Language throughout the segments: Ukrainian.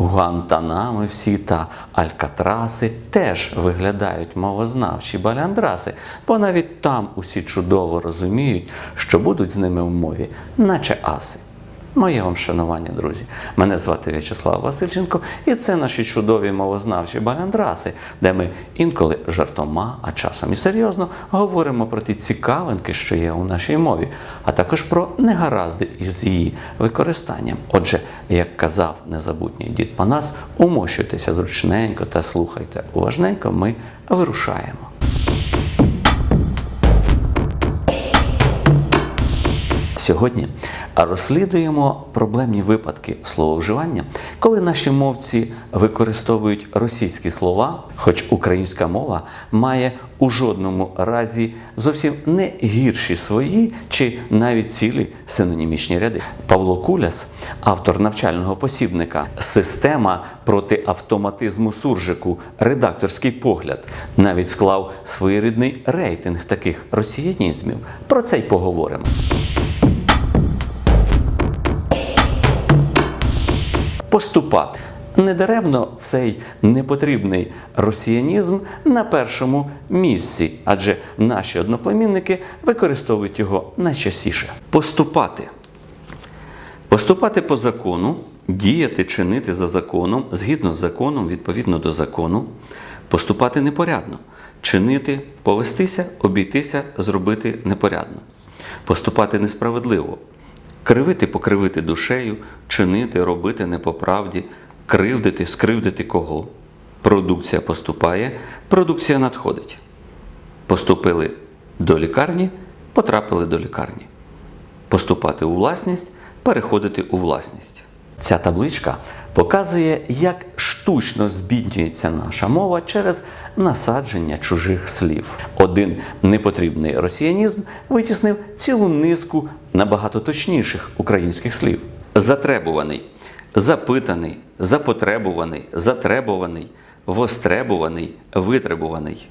Гуантанами всі та Алькатраси теж виглядають мовознавчі баляндраси, бо навіть там усі чудово розуміють, що будуть з ними в мові, наче аси. Моє вам шанування, друзі. Мене звати В'ячеслав Васильченко, і це наші чудові мовознавчі баляндраси, де ми інколи жартома, а часом і серйозно говоримо про ті цікавинки, що є у нашій мові, а також про негаразди із її використанням. Отже, як казав незабутній дід Панас, умощуйтеся зручненько та слухайте уважненько, ми вирушаємо. Сьогодні розслідуємо проблемні випадки слововживання, коли наші мовці використовують російські слова, хоч українська мова має у жодному разі зовсім не гірші свої чи навіть цілі синонімічні ряди. Павло Куляс, автор навчального посібника Система проти автоматизму суржику, редакторський погляд, навіть склав своєрідний рейтинг таких росіянізмів. Про це й поговоримо. Поступати. Недаремно цей непотрібний росіянізм на першому місці, адже наші одноплемінники використовують його найчастіше. Поступати. Поступати по закону, діяти, чинити за законом, згідно з законом, відповідно до закону, поступати непорядно, чинити, повестися, обійтися, зробити непорядно, поступати несправедливо, кривити, покривити душею, чинити, робити не по правді, кривдити, скривдити кого. Продукція поступає, продукція надходить. Поступили до лікарні, потрапили до лікарні. Поступати у власність, переходити у власність. Ця табличка показує, як штучно збіднюється наша мова через насадження чужих слів. Один непотрібний росіянізм витіснив цілу низку набагато точніших українських слів: затребуваний, запитаний, запотребуваний, затребуваний, востребуваний, витребуваний.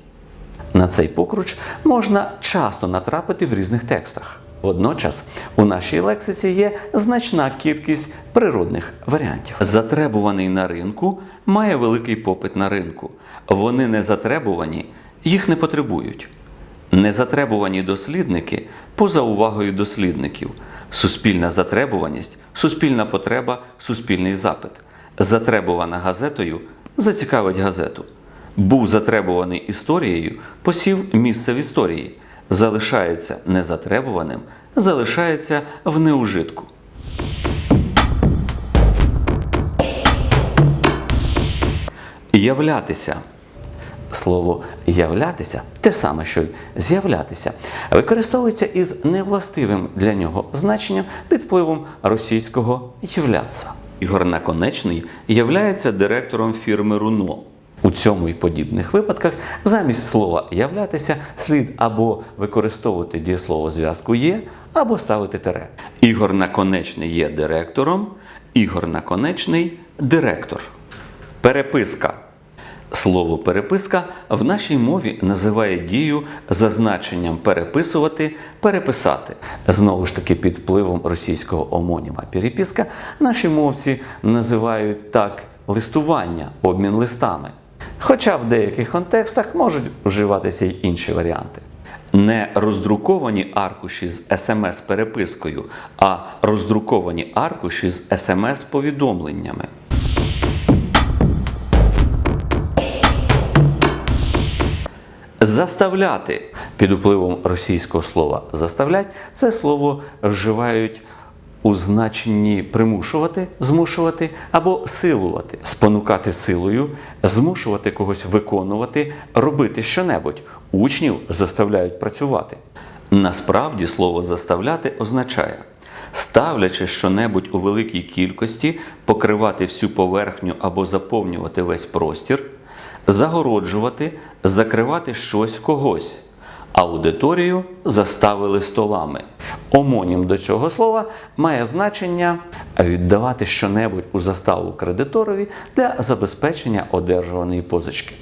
На цей покруч можна часто натрапити в різних текстах. Водночас у нашій лексиці є значна кількість природних варіантів. Затребуваний на ринку має великий попит на ринку. Вони не затребувані, їх не потребують. Незатребувані дослідники поза увагою дослідників. Суспільна затребуваність, суспільна потреба, суспільний запит. Затребувана газетою зацікавить газету. Був затребуваний історією, посів місце в історії. Залишається незатребуваним, залишається в неужитку. Являтися. Слово являтися те саме, що й з'являтися, використовується із невластивим для нього значенням під впливом російського являться. Ігор Наконечний являється директором фірми Руно. У цьому і подібних випадках замість слова являтися слід або використовувати дієслово зв'язку є, або ставити тире. Ігор Наконечний є директором, Ігор Наконечний директор. Переписка. Слово переписка в нашій мові називає дію за значенням переписувати, переписати. Знову ж таки, під впливом російського омоніма переписка наші мовці називають так листування, обмін листами. Хоча в деяких контекстах можуть вживатися й інші варіанти. Не роздруковані аркуші з смс-перепискою, а роздруковані аркуші з смс-повідомленнями. Заставляти під впливом російського слова заставлять це слово вживають у значенні примушувати, змушувати або силувати, спонукати силою, змушувати когось виконувати, робити щонебудь. Учнів заставляють працювати. Насправді слово заставляти означає ставлячи щонебудь у великій кількості, покривати всю поверхню або заповнювати весь простір загороджувати, закривати щось когось. Аудиторію заставили столами. Омонім до цього слова має значення віддавати щонебудь у заставу кредиторові для забезпечення одержуваної позички.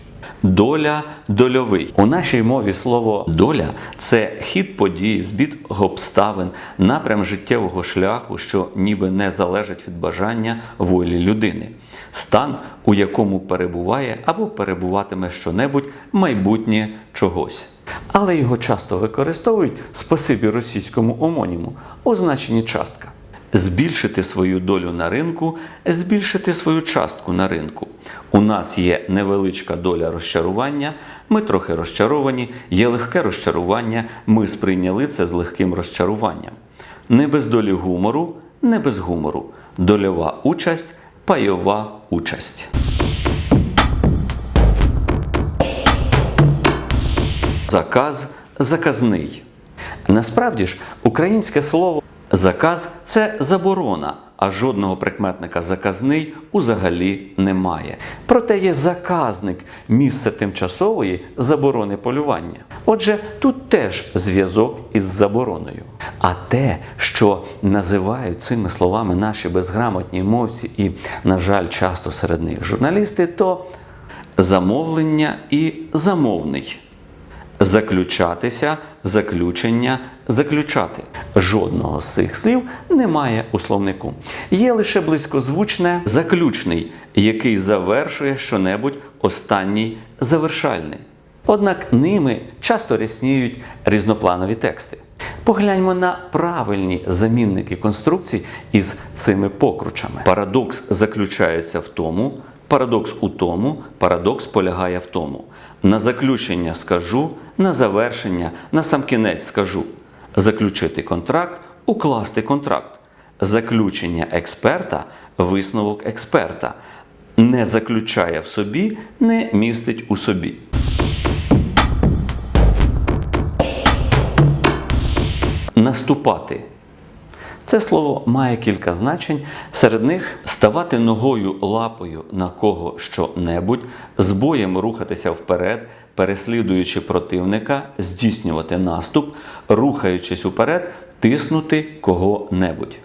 Доля дольовий. У нашій мові слово доля це хід подій, збіг обставин, напрям життєвого шляху, що ніби не залежить від бажання волі людини. стан, у якому перебуває або перебуватиме щонебудь майбутнє чогось. Але його часто використовують спасибі російському омоніму у значенні частка. Збільшити свою долю на ринку, збільшити свою частку на ринку. У нас є невеличка доля розчарування, ми трохи розчаровані, є легке розчарування, ми сприйняли це з легким розчаруванням. Не без долі гумору, не без гумору. Дольова участь, пайова участь. Заказ заказний. Насправді ж, українське слово заказ це заборона, а жодного прикметника заказний узагалі немає. Проте є заказник місце тимчасової заборони полювання. Отже, тут теж зв'язок із забороною. А те, що називають цими словами наші безграмотні мовці, і, на жаль, часто серед них журналісти, то замовлення і замовний. Заключатися, заключення, заключати. Жодного з цих слів немає у словнику. Є лише близькозвучне заключний, який завершує щонебудь останній завершальний. Однак ними часто рясніють різнопланові тексти. Погляньмо на правильні замінники конструкцій із цими покручами. Парадокс заключається в тому, парадокс у тому, парадокс полягає в тому. На заключення скажу, на завершення, на сам кінець скажу. Заключити контракт, укласти контракт. Заключення експерта, висновок експерта. Не заключає в собі, не містить у собі. Наступати. Це слово має кілька значень. Серед них ставати ногою лапою на кого що-небудь, з боєм рухатися вперед, переслідуючи противника, здійснювати наступ, рухаючись уперед, тиснути кого-небудь.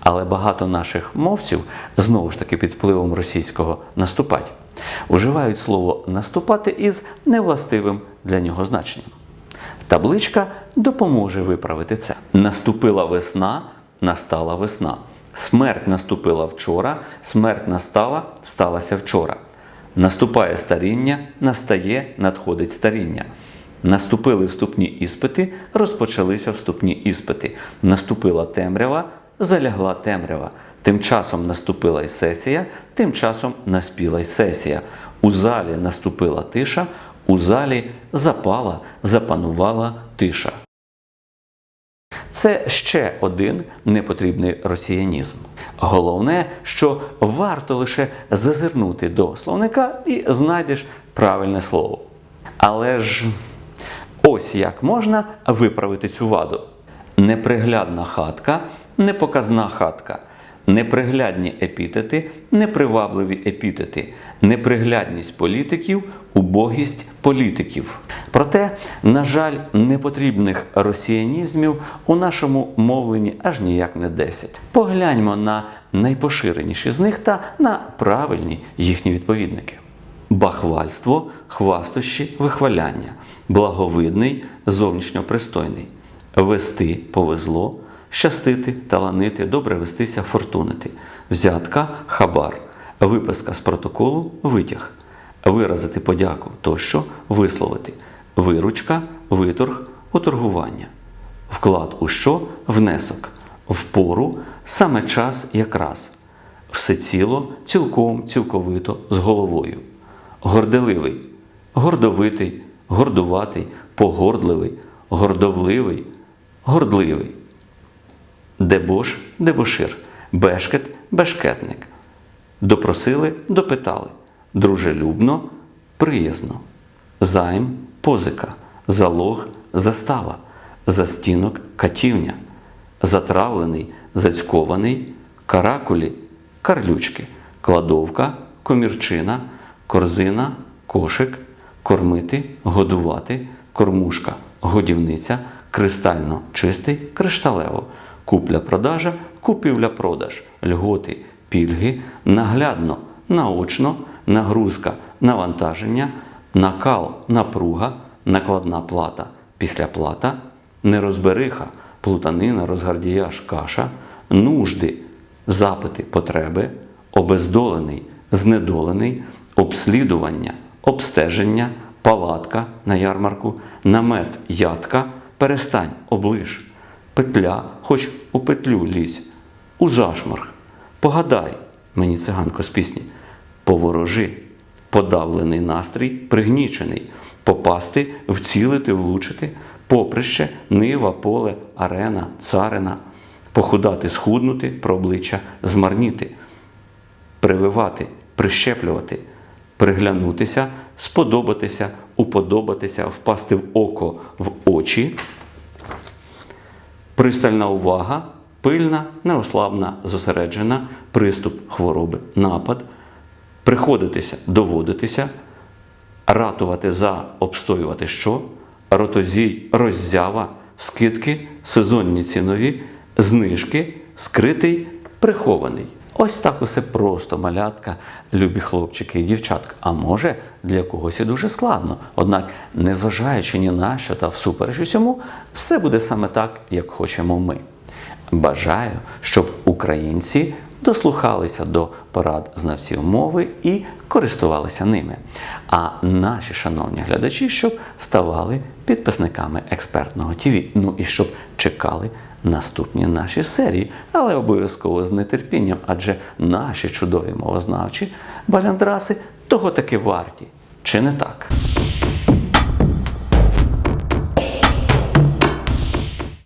Але багато наших мовців, знову ж таки під впливом російського наступать, уживають слово наступати із невластивим для нього значенням. Табличка допоможе виправити це. Наступила весна, настала весна. Смерть наступила вчора, смерть настала, сталася вчора. Наступає старіння, настає, надходить старіння. Наступили вступні іспити, розпочалися вступні іспити. Наступила темрява, залягла темрява. Тим часом наступила й сесія, тим часом наспіла й сесія. У залі наступила тиша, у залі запала, запанувала тиша. Це ще один непотрібний росіянізм. Головне, що варто лише зазирнути до словника і знайдеш правильне слово. Але ж ось як можна виправити цю ваду. Неприглядна хатка, непоказна хатка. Неприглядні епітети, непривабливі епітети, неприглядність політиків, убогість політиків. Проте, на жаль, непотрібних росіянізмів у нашому мовленні аж ніяк не 10. Погляньмо на найпоширеніші з них та на правильні їхні відповідники. Бахвальство, хвастощі, вихваляння, благовидний, зовнішньопристойний, вести повезло, щастити, таланити, добре вестися, фортунити, взятка, хабар, виписка з протоколу, витяг, виразити подяку тощо, висловити, виручка, виторг, уторгування, вклад у що, внесок, впору, саме час якраз, всеціло, цілком, цілковито, з головою, горделивий, гордовитий, гордуватий, погордливий, гордовливий, гордливий. Дебош, дебошир, бешкет, бешкетник. Допросили, допитали. Дружелюбно, приязно. Займ, позика, залог, застава, застінок, катівня, затравлений, зацькований, каракулі, карлючки, кладовка, комірчина, корзина, кошик, кормити, годувати, кормушка, годівниця, кристально чистий, кришталево купля-продажа, купівля-продаж, льготи, пільги, наглядно, наочно, нагрузка, навантаження, накал, напруга, накладна плата, післяплата, нерозбериха, плутанина, розгардіяж, каша, нужди, запити, потреби, обездолений, знедолений, обслідування, обстеження, палатка на ярмарку, намет ядка, перестань, оближ, петля, хоч у петлю лізь, у зашморг, погадай, мені циганко з пісні, поворожи, подавлений настрій, пригнічений, попасти, вцілити, влучити, поприще, нива, поле, арена, царина, похудати, схуднути, про обличчя змарніти, прививати, прищеплювати, приглянутися, сподобатися, уподобатися, впасти в око, в очі, пристальна увага, пильна, неослабна, зосереджена, приступ хвороби, напад, приходитися, доводитися, ратувати за, обстоювати що, ротозій, роззява, скидки, сезонні цінові, знижки, скритий, прихований. Ось так усе просто, малятка, любі хлопчики і дівчатка. А може для когось і дуже складно. Однак, незважаючи ні на що та всупереч усьому, все буде саме так, як хочемо ми. Бажаю, щоб українці дослухалися до порад знавців мови і користувалися ними. А наші шановні глядачі, щоб ставали підписниками експертного ТВ. Ну і щоб чекали наступні наші серії, але обов'язково з нетерпінням, адже наші чудові мовознавчі баляндраси того таки варті. Чи не так?